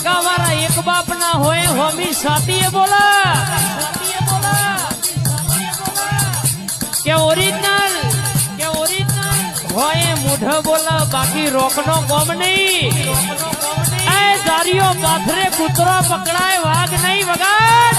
હોગા વાળા એક બાપ ના હોય, હોમી સાતીએ બોલા. કે ઓરિજિનલ કે ઓરિજિનલ. હોય મુઢ બોલા, બાકી રોકનો ગોમ નહીં. એ જારીઓ પાથરે કૂતરો પકડાય, વાઘ નહીં વગાડ.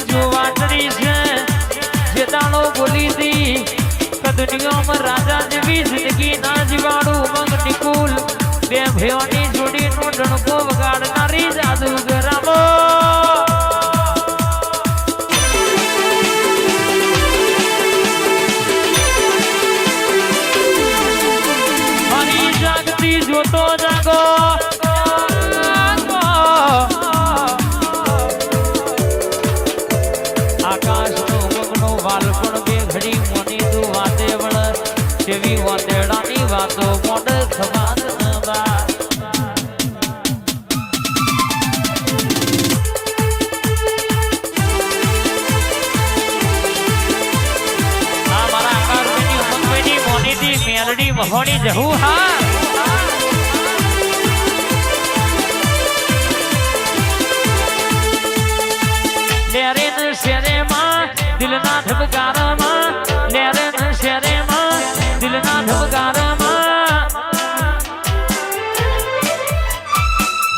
જગત આજે છે. જે દાડો બોલી હતી કદનીઓમાં રાજા જેવી જિંદગી ના જીવાડું મંગ નિકુલ બે ભયોની વાતેડાની વાતો મોડ સમાન નવા મેલડી દિલના ધબકારામાં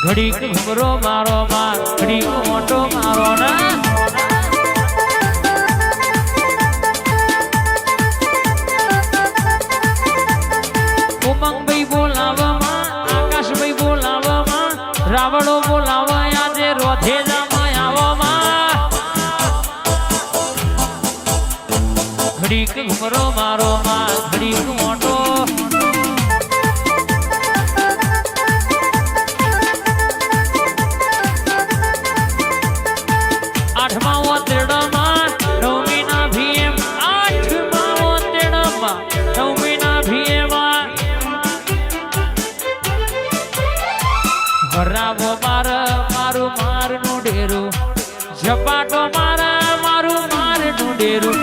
ઘડીક ઘુમરો મારો માર ઘડીક મોટો મારો ના. ઉમંગભાઈ બોલાવવામાં, આકાશભાઈ બોલાવવામાં, રાવણો બોલાવા આજે રોધેજામાં આવવામાં. ઘડીક ઘુમરો મારો માં ઘડીક ભરાવો માર મારું મારનું ડેરું. ઝપાટો માર, મારું મારનું ડેરું.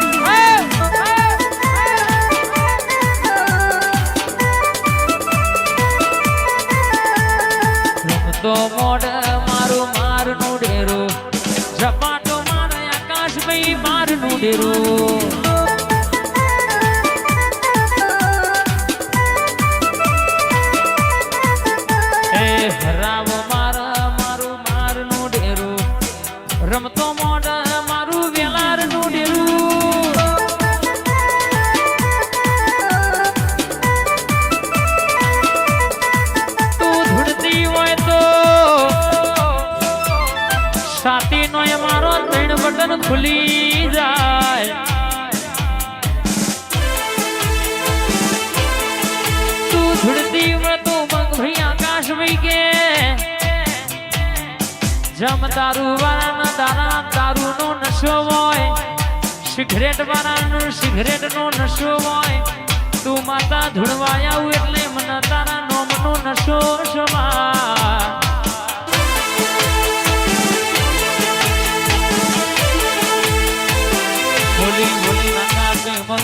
તો મોડ મારું મારનું ડેરું. ઝપાટો માર આકાશભાઈ મારનું ડેરું. હરાવો મારા, મારું મારનું ડેરું. રમતો મોઢા મારું વેલારનું ડેરું. તું ધૂળતી હોય તો સાતી નો મારો ત્રણ બટન ખુલી જમ દારૂ વાળાના દારા દારૂનો નશો હોય, સિગરેટ વાળાનો સિગરેટનો નશો હોય, તું માતા ધૂળવાયા એટલે મને તારા નોમ માતાનો નશો સમા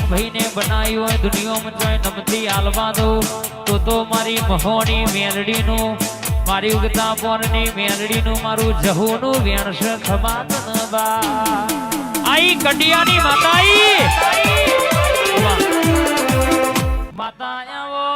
ભાઈને બનાવ્યો હોય દુનિયામાં જોઈ નમથી આલવા દો તો તો મારી મહોણી મેલડીનું મારી ઉગતા પોરની મેલડીનું મારું જહોનું ખબાત ન બા. આઈ કડિયાની માતા આઈ માતા આવો.